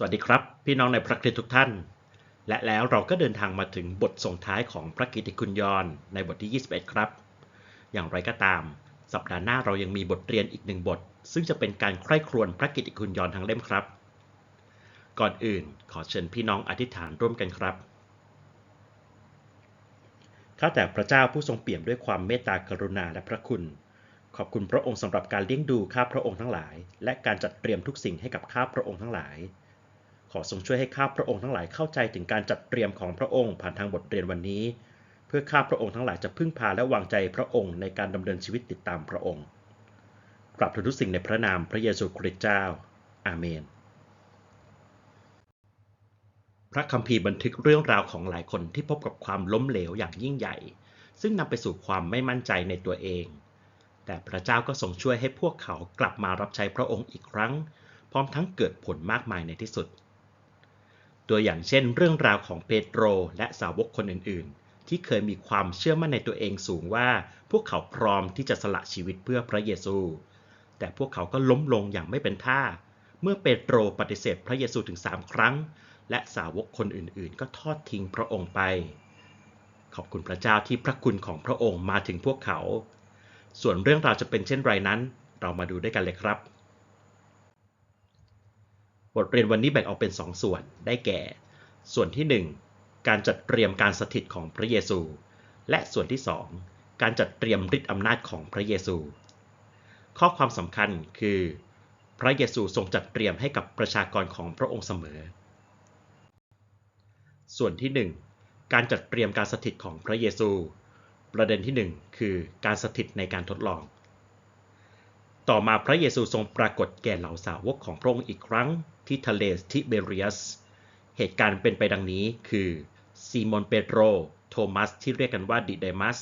สวัสดีครับ พี่น้องในพระคริสต์ทุกท่าน และแล้วเราก็เดินทางมาถึงบทส่งท้ายของพระกิติคุณยอนในบทที่ 21 ครับ อย่างไรก็ตาม สัปดาห์หน้าเรายังมีบทเรียนอีกหนึ่งบท ซึ่งจะเป็นการใคร่ครวญพระกิตติคุณยอนทั้งเล่มครับ ก่อนอื่นขอเชิญพี่น้องอธิษฐานร่วมกันครับข้าแต่พระเจ้าผู้ทรงเปี่ยมด้วยความเมตตากรุณาและพระคุณ ขอบคุณพระองค์สำหรับการเลี้ยงดูข้าพระองค์ทั้งหลาย และการจัดเตรียมทุกสิ่งให้กับข้าพระองค์ทั้งหลาย ขอทรงช่วยให้ข้าพระองค์ทั้งหลายเข้าใจถึงการจัดเตรียมของพระองค์ผ่านทางบทเรียนวันนี้ เพื่อข้าพระองค์ทั้งหลายจะพึ่งพาและวางใจพระองค์ในการดำเนินชีวิตติดตามพระองค์กราบทุกสิ่งในพระนามพระเยซูคริสต์เจ้า อาเมน พระคัมภีร์บันทึกเรื่องราวของหลายคนที่พบกับความล้มเหลวอย่างยิ่งใหญ่ ซึ่งนำไปสู่ความไม่มั่นใจในตัวเอง แต่พระเจ้าก็ทรงช่วยให้พวกเขากลับมารับใช้พระองค์อีกครั้ง พร้อมทั้งเกิดผลมากมายในที่สุด ตัวอย่างเช่นเรื่องราวของเปโตรและสาวกคนอื่นๆ ที่เคยมีความเชื่อมั่นในตัวเองสูงว่า พวกเขาพร้อมที่จะสละชีวิตเพื่อพระเยซู แต่พวกเขาก็ล้มลงอย่างไม่เป็นท่า เมื่อเปโตรปฏิเสธพระเยซูถึงสามครั้ง และสาวกคนอื่นๆ ก็ทอดทิ้งพระองค์ไป ขอบคุณพระเจ้าที่พระคุณของพระองค์มาถึงพวกเขา ส่วนเรื่องราวจะเป็นเช่นไรนั้น เรามาดูด้วยกันเลยครับ บทเรียนวันนี้แบ่งออกเป็น 2 ส่วน ได้แก่ ส่วนที่ 1 การจัดเตรียมการสถิตของพระเยซู และส่วนที่ 2 การจัดเตรียมฤทธิอำนาจของพระเยซู ข้อความสำคัญคือ พระเยซูทรงจัดเตรียมให้กับประชากรของพระองค์เสมอ ส่วนที่ 1 การจัดเตรียมการสถิตของพระเยซู ประเด็นที่ 1 คือการสถิตในการทดลอง ต่อมาพระเยซูทรงปรากฏแก่เหล่าสาวกของพระองค์อีกครั้ง ที่ทะเลทิเบเรียส เหตุการณ์เป็นไปดังนี้คือซีโมนเปโตร โทมัสที่เรียกกันว่าดิเดมัส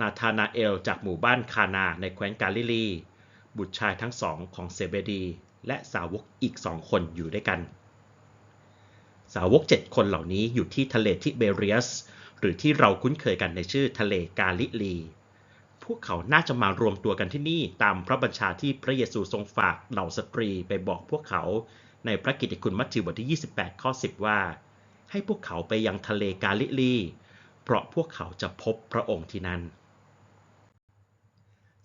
นาธานาเอลจากหมู่บ้านคานาในแคว้นกาลิลี บุตรชายทั้งสองของเซเบดี และสาวกอีกสองคนอยู่ด้วยกัน สาวกเจ็ดคนเหล่านี้อยู่ที่ทะเลทิเบเรียส หรือที่เราคุ้นเคยกันในชื่อทะเลกาลิลี พวกเขาน่าจะมารวมตัวกันที่นี่ตามพระบัญชาที่พระเยซูทรงฝากเหล่าสตรีไปบอกพวกเขา ในพระกิตติคุณมัทธิวบทที่ 28 ข้อ 10 ว่า ให้พวกเขาไปยังทะเลกาลิลี เพราะพวกเขาจะพบพระองค์ที่นั่น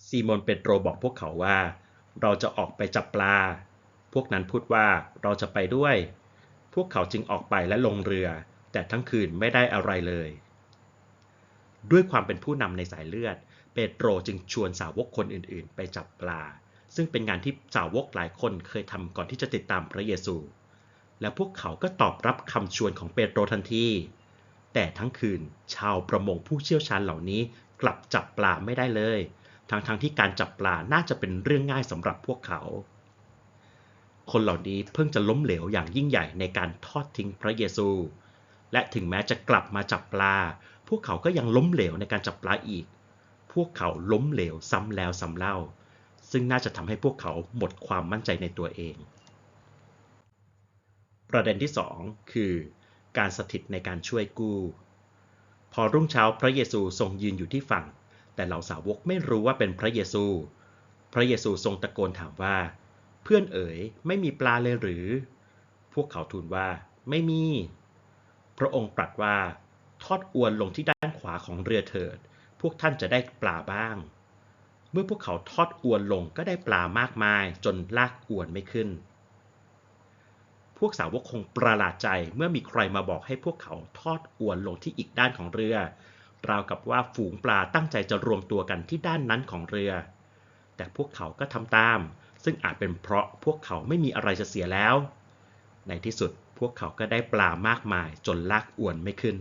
ซีโมนเปโตรบอกพวกเขาว่า เราจะออกไปจับปลา พวกนั้นพูดว่าเราจะไปด้วย พวกเขาจึงออกไปและลงเรือ แต่ทั้งคืนไม่ได้อะไรเลย ด้วยความเป็นผู้นำในสายเลือด เปโตรจึงชวนสาวกคนอื่นๆ ไปจับปลา ซึ่งเป็นงานที่สาวกหลายคนเคยทำก่อนที่จะติดตามพระเยซู และพวกเขาก็ตอบรับคำชวนของเปโตรทันที แต่ทั้งคืนชาวประมงผู้เชี่ยวชาญเหล่านี้กลับจับปลาไม่ได้เลย ทั้งๆทที่การจับปลาน่าจะเป็นเรื่องง่ายสำหรับพวกเขา คนเหล่านี้เพิ่งจะล้มเหลวอย่างยิ่งใหญ่ในการทอดทิ้งพระเยซู และถึงแม้จะกลับมาจับปลา พวกเขาก็ยังล้มเหลวในการจับปลาอีก พวกเขาล้มเหลวซ้ำแล้วซ้ำเล่า ซึ่งน่าจะทำให้พวกเขาหมดความมั่นใจในตัวเอง ประเด็นที่ 2 คือ การสถิตในการช่วยกู้ พอรุ่งเช้าพระเยซูทรงยืนอยู่ที่ฝั่ง แต่เหล่าสาวกไม่รู้ว่าเป็นพระเยซู พระเยซูทรงตะโกนถามว่า เพื่อนเอ๋ยไม่มีปลาเลยหรือ พวกเขาทูลว่าไม่มี พระองค์ตรัสว่า ทอดอวนลงที่ด้านขวาของเรือเถิด พวกท่านจะได้ปลาบ้าง เมื่อพวกเขาทอดอวนลงก็ได้ปลามากมายจนลากอวนไม่ขึ้น พวกสาวกคงประหลาดใจเมื่อมีใครมาบอกให้พวกเขาทอดอวนลงที่อีกด้านของเรือ ราวกับว่าฝูงปลาตั้งใจจะรวมตัวกันที่ด้านนั้นของเรือ แต่พวกเขาก็ทำตาม ซึ่งอาจเป็นเพราะพวกเขาไม่มีอะไรจะเสียแล้ว ในที่สุดพวกเขาก็ได้ปลามากมายจนลากอวนไม่ขึ้น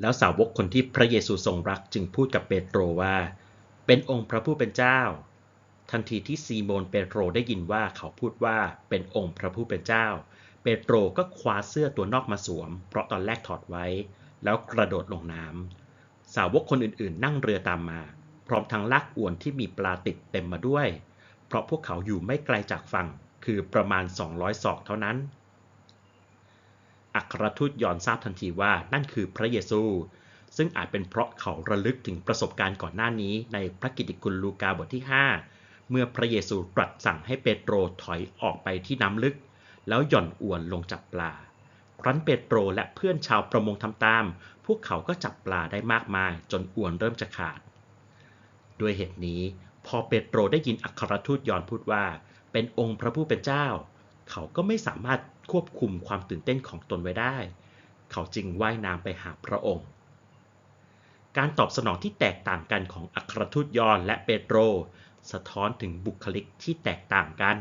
แล้วสาวกคนที่พระเยซูทรงรักจึงพูดกับเปโตรว่า เป็นองค์พระผู้เป็นเจ้า ทันทีที่ซีโมนเปโตรได้ยินว่าเขาพูดว่าเป็นองค์พระผู้เป็นเจ้า เปโตรก็คว้าเสื้อตัวนอกมาสวม เพราะตอนแรกถอดไว้ แล้วกระโดดลงน้ำสาวกคนอื่นๆ นั่งเรือตามมา พร้อมทั้งลากอวนที่มีปลาติดเต็มมาด้วย เพราะพวกเขาอยู่ไม่ไกลจากฝั่งคือประมาณ 200ศอกเท่านั้น อัครทูตยอนทราบทันทีว่านั่นคือพระเยซู ซึ่งอาจเป็นเพราะเขาระลึกถึงประสบการณ์ก่อนหน้านี้ในพระกิตติคุณลูกาบทที่ 5 เมื่อพระเยซูตรัสสั่งให้เปโตรถอยออกไปที่น้ำลึก แล้วหย่อนอวนลงจับปลา ครั้นเปโตรและเพื่อนชาวประมงทำตาม พวกเขาก็จับปลาได้มากมาย จนอวนเริ่มจะขาด ด้วยเหตุนี้ พอเปโตรได้ยินอัครทูตยอนพูดว่า เป็นองค์พระผู้เป็นเจ้า เขาก็ไม่สามารถ ควบคุมความตื่นเต้นของตนไว้ได้ เขาจึงว่ายน้ำไปหาพระองค์ การตอบสนองที่แตกต่างกันของอัครทูตยอนและเปโตร สะท้อนถึงบุคลิกที่แตกต่างกัน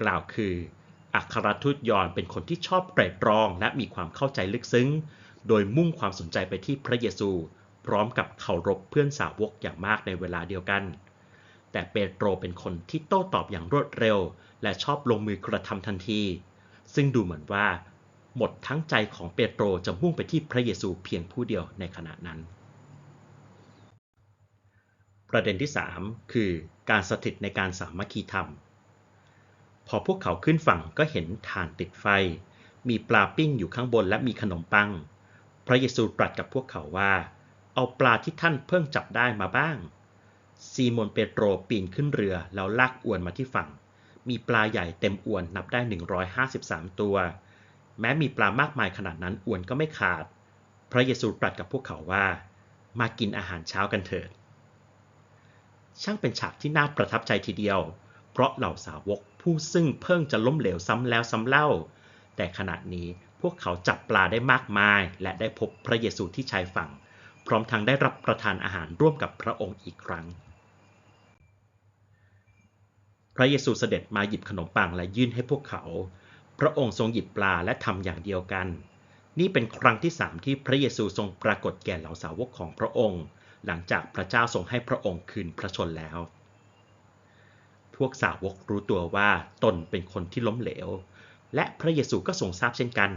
กล่าวคืออัครทูตยอนเป็นคนที่ชอบไตรตรองและมีความเข้าใจลึกซึ้ง โดยมุ่งความสนใจไปที่พระเยซู พร้อมกับเคารพเพื่อนสาวกอย่างมากในเวลาเดียวกัน แต่เปโตรเป็นคนที่โต้ตอบอย่างรวดเร็ว และชอบลงมือกระทำทันที ซึ่งดูเหมือนว่า หมดทั้งใจของเปโตรจะมุ่งไปที่พระเยซูเพียงผู้เดียวในขณะนั้น ประเด็นที่ 3 คือการสถิตในการสามัคคีธรรม พอพวกเขาขึ้นฝั่งก็เห็นถ่านติดไฟ มีปลาปิ้งอยู่ข้างบนและมีขนมปัง พระเยซูตรัสกับพวกเขาว่า เอาปลาที่ท่านเพิ่งจับได้มาบ้างซีโมนเปโตรปีนขึ้นเรือแล้วลากอวนมาที่ฝั่ง มีปลาใหญ่เต็มอวนนับได้ 153 ตัว แม้มีปลามากมายขนาดนั้นอวนก็ไม่ขาด พระเยซูตรัสกับพวกเขาว่า มากินอาหารเช้ากันเถิด ช่างเป็นฉากที่น่าประทับใจทีเดียว เพราะเหล่าสาวกผู้ซึ่งเพิ่งจะล้มเหลวซ้ำแล้วซ้ำเล่า แต่ขณะนี้พวกเขาจับปลาได้มากมาย และได้พบพระเยซูที่ชายฝั่ง พร้อมทั้งได้รับประทานอาหารร่วมกับพระองค์อีกครั้ง พระเยซูเสด็จมาหยิบขนมปังและยื่นให้พวกเขา พระองค์ทรงหยิบปลาและทำอย่างเดียวกัน นี่เป็นครั้งที่สามที่พระเยซูทรงปรากฏแก่เหล่าสาวกของพระองค์ หลังจากพระเจ้าทรงให้พระองค์คืนพระชนแล้ว พวกสาวกรู้ตัวว่าตนเป็นคนที่ล้มเหลว และพระเยซูก็ทรงทราบเช่นกัน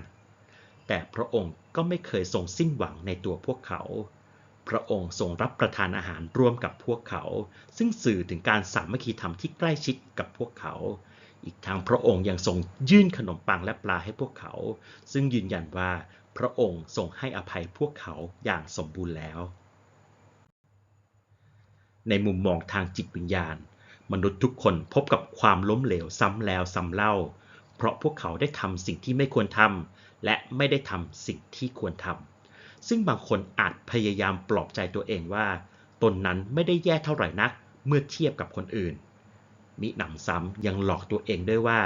แต่พระองค์ก็ไม่เคยทรงสิ้นหวังในตัวพวกเขา พระองค์ทรงรับประทานอาหารร่วมกับพวกเขา ซึ่งสื่อถึงการสามัคคีธรรมที่ใกล้ชิดกับพวกเขา อีกทางพระองค์ยังทรงยื่นขนมปังและปลาให้พวกเขา ซึ่งยืนยันว่าพระองค์ทรงให้อภัยพวกเขาอย่างสมบูรณ์แล้ว ในมุมมองทางจิตวิญญาณ มนุษย์ทุกคนพบกับความล้มเหลวซ้ำแล้วซ้ำเล่า เพราะพวกเขาได้ทำสิ่งที่ไม่ควรทำและไม่ได้ทำสิ่งที่ควรทำ ซึ่งบางคนอาจพยายามปลอบใจตัวเองว่า ตนนั้นไม่ได้แย่เท่าไหร่นักเมื่อเทียบกับคนอื่น มิหนำซ้ำยังหลอกตัวเองด้วยว่า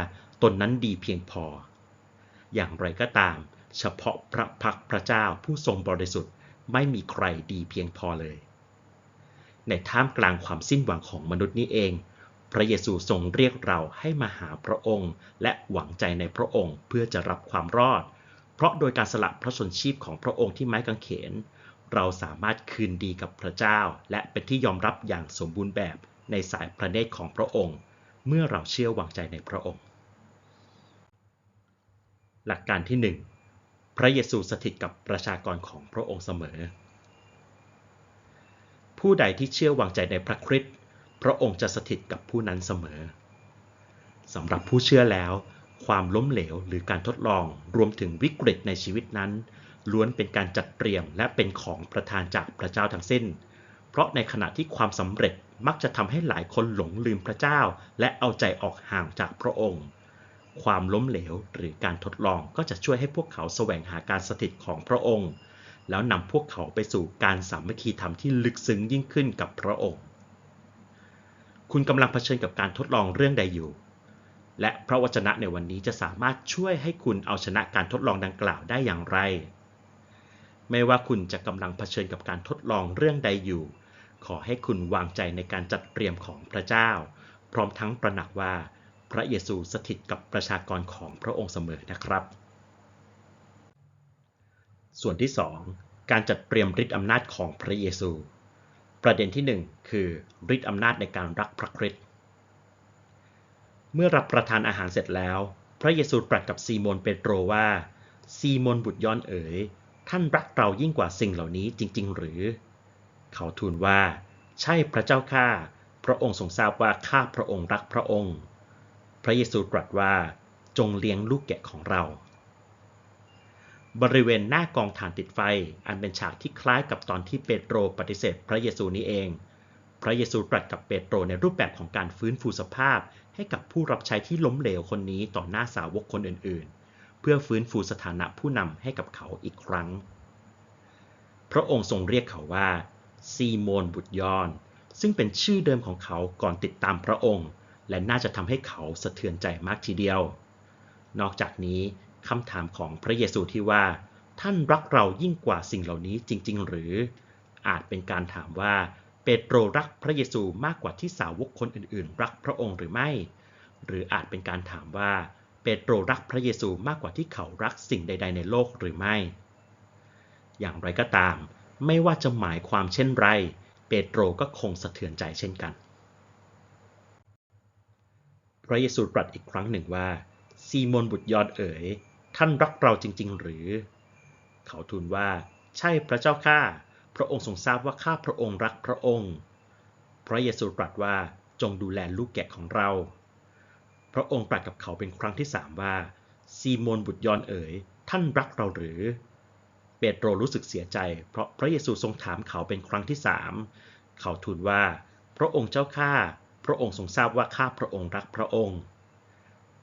ตนนั้นดีเพียงพอ อย่างไรก็ตาม เฉพาะพระพักพระเจ้าผู้ทรงบริสุทธิ์ไม่มีใครดีเพียงพอเลย ในท่ามกลางความสิ้นหวังของมนุษย์นี้เอง พระเยซูทรงเรียกเราให้มาหาพระองค์ และหวังใจในพระองค์เพื่อจะรับความรอด เพราะโดยการสละพระชนชีพของพระองค์ที่ไม้กางเขน เราสามารถคืนดีกับพระเจ้า และเป็นที่ยอมรับอย่างสมบูรณ์แบบในสายพระเนตรของพระองค์ เมื่อเราเชื่อวางใจในพระองค์ หลักการที่ 1 พระเยซูสถิตกับประชากรของพระองค์เสมอ ผู้ใดที่เชื่อวางใจในพระคริสต์พระองค์จะสถิตกับผู้นั้นเสมอสำหรับผู้เชื่อแล้ว ความล้มเหลวหรือการทดลองรวมถึงวิกฤตในชีวิตนั้น ล้วนเป็นการจัดเตรียมและเป็นของประทานจากพระเจ้าทั้งสิ้น เพราะในขณะที่ความสำเร็จมักจะทำให้หลายคนหลงลืมพระเจ้า และเอาใจออกห่างจากพระองค์ ความล้มเหลวหรือการทดลองก็จะช่วยให้พวกเขาแสวงหาการสถิตของพระองค์ แล้วนำพวกเขาไปสู่การสามัคคีธรรมที่ลึกซึ้งยิ่งขึ้นกับพระองค์ คุณกำลังเผชิญกับการทดลองเรื่องใดอยู่ และพระวจนะในวันนี้จะสามารถช่วยให้คุณเอาชนะการทดลองดังกล่าวได้อย่างไร ไม่ว่าคุณจะกำลังเผชิญกับการทดลองเรื่องใดอยู่ ขอให้คุณวางใจในการจัดเตรียมของพระเจ้า พร้อมทั้งประหนักว่าพระเยซูสถิตกับประชากรของพระองค์เสมอนะครับ ส่วนที่ 2 การจัดเตรียมฤทธิอำนาจของพระเยซู ประเด็นที่ 1 คือฤทธิอำนาจในการรักพระคริสต์ เมื่อรับประทานอาหารเสร็จแล้ว พระเยซูตรัสกับซีโมนเปโตรว่า ซีโมนบุตรย้อนเอ๋ย ท่านรักเรายิ่งกว่าสิ่งเหล่านี้จริง ๆ หรือ เขาทูลว่า ใช่พระเจ้าข้า พระองค์ทรงทราบว่าข้าพระองค์รักพระองค์ พระเยซูตรัสว่า จงเลี้ยงลูกแกะของเรา บริเวณหน้ากองฐานติดไฟ อันเป็นฉากที่คล้ายกับตอนที่เปโตรปฏิเสธ พระเยซูนี้เองพพระเยซูตรัสกับเปโตรในรูปแบบของการฟื้นฟูสภาพ ให้กับผู้รับใช้ที่ล้มเหลวคนนี้ต่อหน้าสาวกคนอื่นๆ เพื่อฟื้นฟูสถานะผู้นำให้กับเขาอีกครั้ง พระองค์ทรงเรียกเขาว่า ซีโมนบุตรยอน ซึ่งเป็นชื่อเดิมของเขาก่อนติดตามพระองค์ และน่าจะทำให้เขาสะเทือนใจมากทีเดียว นอกจากนี้คำถามของพระเยซูที่ว่า ท่านรักเรายิ่งกว่าสิ่งเหล่านี้จริง ๆ หรือ อาจเป็นการถามว่า เปโตรรักพระเยซูมากกว่าที่สาวกคนอื่นๆ รักพระองค์หรือไม่ หรืออาจเป็นการถามว่าเปโตรรักพระเยซูมากกว่าที่เขารักสิ่งใด ๆ ในโลกหรือไม่ อย่างไรก็ตาม ไม่ว่าจะหมายความเช่นไร เปโตรก็คงสะเทือนใจเช่นกัน พระเยซูตรัสอีกครั้งหนึ่งว่า ซีโมนบุตรยอดเอ๋ย ท่านรักเราจริง ๆ หรือ เขาทูลว่า ใช่พระเจ้าข้า พระองค์ทรงทราบว่าข้าพระองค์รักพระองค์ พระเยซูตรัสว่าจงดูแลลูกแกะของเรา พระองค์ตรัสกับเขาเป็นครั้งที่สามว่า ซีโมนบุตรยอนเอ๋ย ท่านรักเราหรือ เปโตรรู้สึกเสียใจ เพราะพระเยซูทรงถามเขาเป็นครั้งที่สามเขาทูลว่า พระองค์เจ้าข้า พระองค์ทรงทราบว่าข้าพระองค์รักพระองค์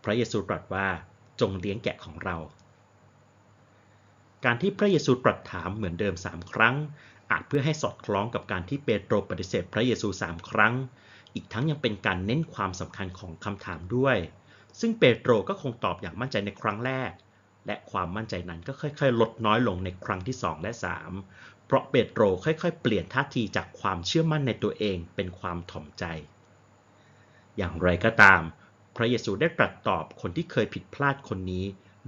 พระเยซูตรัสว่าจงเลี้ยงแกะของเราการที่พระเยซูตรัสถามเหมือนเดิมสามครั้ง อาจเพื่อให้สอดคล้องกับการที่เปโตรปฏิเสธพระเยซูสามครั้ง อีกทั้งยังเป็นการเน้นความสำคัญของคำถามด้วย ซึ่งเปโตรก็คงตอบอย่างมั่นใจในครั้งแรก และความมั่นใจนั้นก็ค่อยๆ ลดน้อยลงในครั้งที่ 2 และ 3 เพราะเปโตรค่อยๆ เปลี่ยนท่าทีจากความเชื่อมั่นในตัวเองเป็นความถ่อมใจ อย่างไรก็ตาม พระเยซูได้ตรัสตอบคนที่เคยผิดพลาดคนนี้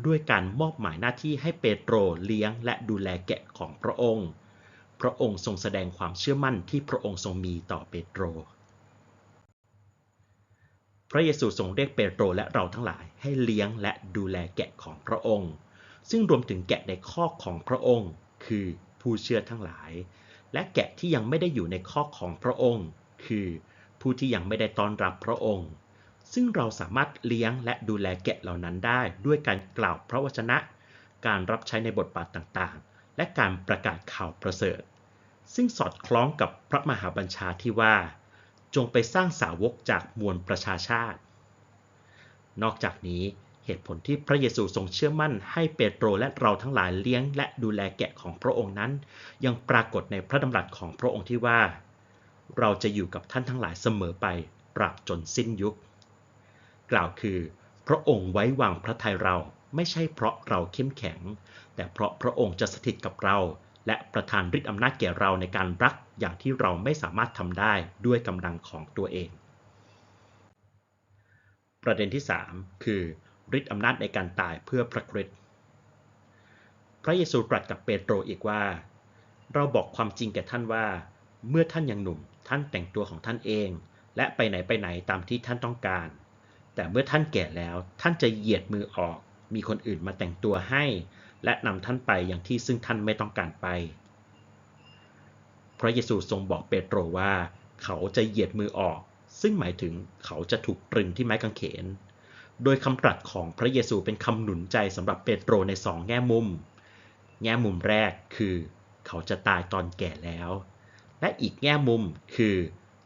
ด้วยการมอบหมายหน้าที่ให้เปโตรเลี้ยงและดูแลแกะของพระองค์ พระองค์ทรงแสดงความเชื่อมั่นที่พระองค์ทรงมีต่อเปโตร พระเยซูทรงเรียกเปโตรและเราทั้งหลายให้เลี้ยงและดูแลแกะของพระองค์ ซึ่งรวมถึงแกะในคอของพระองค์ คือผู้เชื่อทั้งหลาย และแกะที่ยังไม่ได้อยู่ในคอของพระองค์ คือผู้ที่ยังไม่ได้ต้อนรับพระองค์ ซึ่งเราสามารถเลี้ยงและดูแลแกะเหล่านั้นได้ด้วยการกล่าวพระวจนะ การรับใช้ในบทบาทต่างๆ และการประกาศข่าวประเสริฐ ซึ่งสอดคล้องกับพระมหาบัญชาที่ว่า จงไปสร้างสาวกจากมวลประชาชาติ นอกจากนี้เหตุผลที่พระเยซูทรงเชื่อมั่นให้เปโตรและเราทั้งหลายเลี้ยงและดูแลแกะของพระองค์นั้น ยังปรากฏในพระดำรัสของพระองค์ที่ว่า เราจะอยู่กับท่านทั้งหลายเสมอไปตราบจนสิ้นยุค กล่าวคือ พระองค์ไว้วางพระทัยเรา ไม่ใช่เพราะเราเข้มแข็ง แต่เพราะพระองค์จะสถิตกับเรา และประทานฤทธิ์อำนาจแก่เราในการรักอย่างที่เราไม่สามารถทำได้ด้วยกำลังของตัวเอง ประเด็นที่ 3 คือฤทธิ์อำนาจในการตายเพื่อพระคริสต์พระเยซูตรัสกับเปโตรอีกว่า เราบอกความจริงแก่ท่านว่า เมื่อท่านยังหนุ่ม ท่านแต่งตัวของท่านเอง และไปไหนไปไหนตามที่ท่านต้องการ แต่เมื่อท่านแก่แล้วท่านจะเหยียดมือออก มีคนอื่นมาแต่งตัวให้ และนำท่านไปอย่างที่ซึ่งท่านไม่ต้องการไป พระเยซูทรงบอกเปโตรว่า เขาจะเหยียดมือออก ซึ่งหมายถึงเขาจะถูกตรึงที่ไม้กางเขน โดยคำตรัสของพระเยซูเป็นคำหนุนใจสำหรับเปโตรในสองแง่มุม แง่มุมแรกคือ เขาจะตายตอนแก่แล้ว และอีกแง่มุมคือ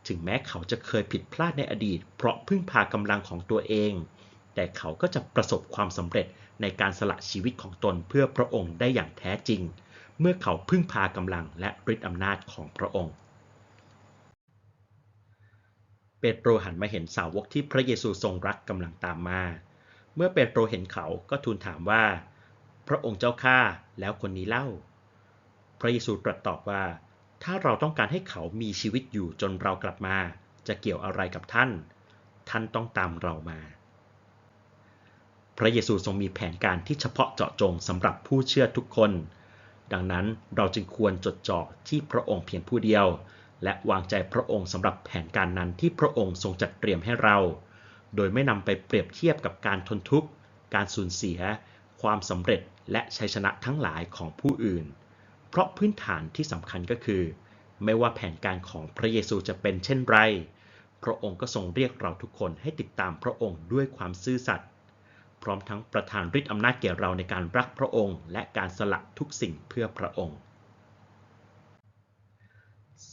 ถึงแม้เขาจะเคยผิดพลาดในอดีต เพราะพึ่งพากำลังของตัวเอง แต่เขาก็จะประสบความสำเร็จในการสละชีวิตของตนเพื่อพระองค์ได้อย่างแท้จริง เมื่อเขาพึ่งพากำลังและฤทธิอำนาจของพระองค์ เปโตรหันมาเห็นสาวกที่พระเยซูทรงรักกำลังตามมา เมื่อเปโตรเห็นเขาก็ทูลถามว่า พระองค์เจ้าข้าแล้วคนนี้เล่า พระเยซูตรัสตอบว่า ถ้าเราต้องการให้เขามีชีวิตอยู่จนเรากลับมา จะเกี่ยวอะไรกับท่าน ท่านต้องตามเรามา พระเยซูทรงมีแผนการที่เฉพาะเจาะจงสำหรับผู้เชื่อทุกคน ดังนั้นเราจึงควรจดจ่อที่พระองค์เพียงผู้เดียว และวางใจพระองค์สำหรับแผนการนั้นที่พระองค์ทรงจัดเตรียมให้เรา โดยไม่นำไปเปรียบเทียบกับการทนทุกข์ การสูญเสีย ความสำเร็จและชัยชนะทั้งหลายของผู้อื่น เพราะพื้นฐานที่สำคัญก็คือ ไม่ว่าแผนการของพระเยซูจะเป็นเช่นไร พระองค์ก็ทรงเรียกเราทุกคนให้ติดตามพระองค์ด้วยความซื่อสัตย์ พร้อมทั้งประทานฤทธิ์อำนาจแก่เราในการรักพระองค์ และการสละทุกสิ่งเพื่อพระองค์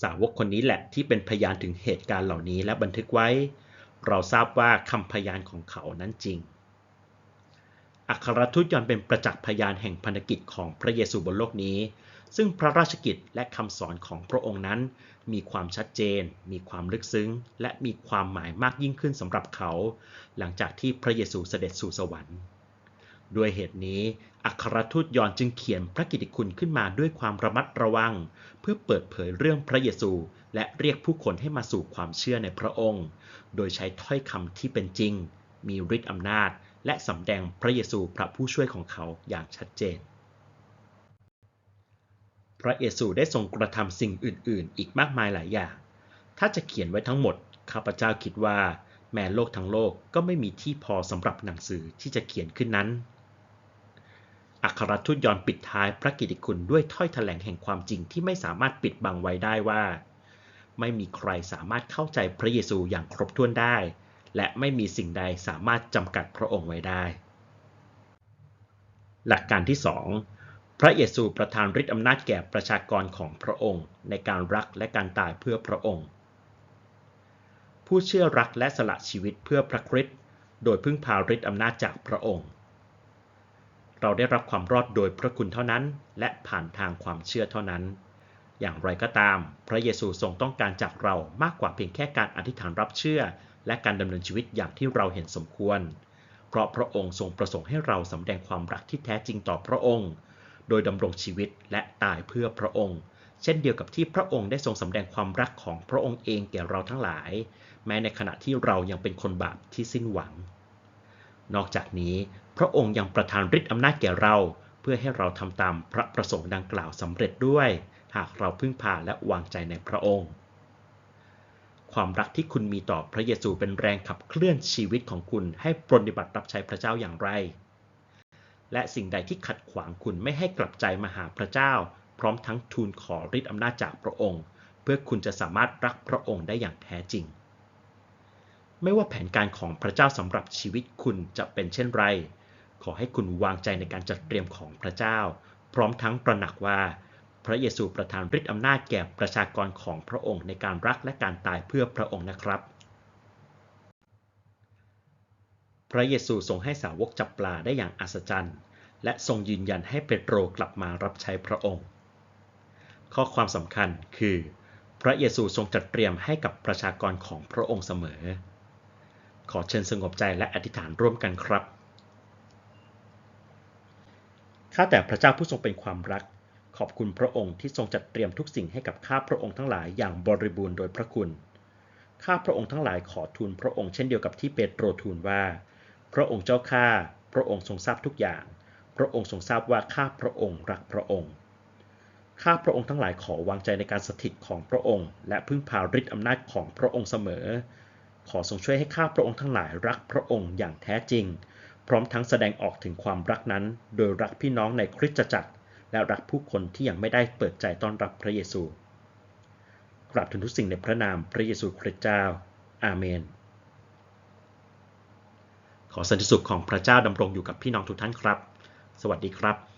สาวกคนนี้แหละที่เป็นพยานถึงเหตุการณ์เหล่านี้และบันทึกไว้ เราทราบว่าคำพยานของเขานั้นจริง อัครทูตยอนเป็นประจักษ์พยานแห่งพันธกิจของพระเยซูบนโลกนี้ ซึ่งพระราชกิจและคำสอนของพระองค์นั้น มีความชัดเจน มีความลึกซึ้ง และมีความหมายมากยิ่งขึ้นสำหรับเขา หลังจากที่พระเยซูเสด็จสู่สวรรค์ ด้วยเหตุนี้อัครทูตยอนจึงเขียนพระกิตติคุณขึ้นมาด้วยความระมัดระวัง เพื่อเปิดเผยเรื่องพระเยซู และเรียกผู้คนให้มาสู่ความเชื่อในพระองค์ โดยใช้ถ้อยคำที่เป็นจริง มีฤทธิ์อำนาจ และสำแดงพระเยซูพระผู้ช่วยของเขาอย่างชัดเจน พระเยซูได้ทรงกระทำสิ่งอื่น ๆ อีกมากมายหลายอย่าง ถ้าจะเขียนไว้ทั้งหมด ข้าพเจ้าคิดว่าแม้โลกทั้งโลกก็ไม่มีที่พอสำหรับหนังสือที่จะเขียนขึ้นนั้น อัครทูตยอนปิดท้ายพระกิตติคุณด้วยถ้อยแถลงแห่งความจริงที่ไม่สามารถปิดบังไว้ได้ว่า ไม่มีใครสามารถเข้าใจพระเยซูอย่างครบถ้วนได้ และไม่มีสิ่งใดสามารถจำกัดพระองค์ไว้ได้ หลักการที่ 2 พระเยซูประทานฤทธิอำนาจแก่ประชากรของพระองค์ ในการรักและการตายเพื่อพระองค์ ผู้เชื่อรักและสละชีวิตเพื่อพระคริสต์โดยพึ่งพาฤทธิอำนาจจากพระองค์ เราได้รับความรอดโดยพระคุณเท่านั้น และผ่านทางความเชื่อเท่านั้น อย่างไรก็ตาม พระเยซูทรงต้องการจากเรามากกว่าเพียงแค่การอธิษฐานรับเชื่อ และการดำเนินชีวิตอย่างที่เราเห็นสมควร เพราะพระองค์ทรงประสงค์ให้เราสำแดงความรักที่แท้จริงต่อพระองค์ โดยดำรงชีวิตและตายเพื่อพระองค์ เช่นเดียวกับที่พระองค์ได้ทรงสำแดงความรักของพระองค์เองแก่เราทั้งหลาย แม้ในขณะที่เรายังเป็นคนบาปที่สิ้นหวัง นอกจากนี้พระองค์ยังประทานฤทธิ์อำนาจแก่เรา เพื่อให้เราทำตามพระประสงค์ดังกล่าวสำเร็จด้วย หากเราพึ่งพาและวางใจในพระองค์ ความรักที่คุณมีต่อพระเยซูเป็นแรงขับเคลื่อนชีวิตของคุณให้ปฏิบัติรับใช้พระเจ้าอย่างไร และสิ่งใดที่ขัดขวางคุณไม่ให้กลับใจมาหาพระเจ้า พร้อมทั้งทูลขอฤทธิ์อำนาจจากพระองค์ เพื่อคุณจะสามารถรักพระองค์ได้อย่างแท้จริง ไม่ว่าแผนการของพระเจ้าสำหรับชีวิตคุณจะเป็นเช่นไร ขอให้คุณวางใจในการจัดเตรียมของพระเจ้า พร้อมทั้งตระหนักว่า พระเยซูประทานฤทธิ์อำนาจแก่ประชากรของพระองค์ในการรักและการตายเพื่อพระองค์นะครับ พระเยซูทรงให้สาวกจับปลาได้อย่างอัศจรรย์ และทรงยืนยันให้เปโตรกลับมารับใช้พระองค์ ข้อความสำคัญคือ พระเยซูทรงจัดเตรียมให้กับประชากรของพระองค์เสมอ ขอเชิญสงบใจและอธิษฐานร่วมกันครับข้าแต่พระเจ้าผู้ทรงเป็นความรัก ขอบคุณพระองค์ที่ทรงจัดเตรียมทุกสิ่งให้กับข้าพระองค์ทั้งหลายอย่างบริบูรณ์โดยพระคุณข้าพระองค์ทั้งหลายขอทูลพระองค์เช่นเดียวกับที่เปโตรทูลว่า พระองค์เจ้าข้าพระองค์ทรงทราบทุกอย่าง พระองค์ทรงทราบว่าข้าพระองค์รักพระองค์ข้าพระองค์ทั้งหลายขอวางใจในการสถิตของพระองค์ และพึ่งพาฤทธิ์อำนาจของพระองค์เสมอ ขอทรงช่วยให้ข้าพระองค์ทั้งหลายรักพระองค์อย่างแท้จริง พร้อมทั้งแสดงออกถึงความรักนั้น โดยรักพี่น้องในคริสตจักร และรักผู้คนที่ยังไม่ได้เปิดใจต้อนรับพระเยซู กราบทูลทุกสิ่งในพระนามพระเยซูคริสต์เจ้า อาเมน ขอสันติสุขของพระเจ้าดำรงอยู่กับพี่น้องทุกท่านครับ สวัสดีครับ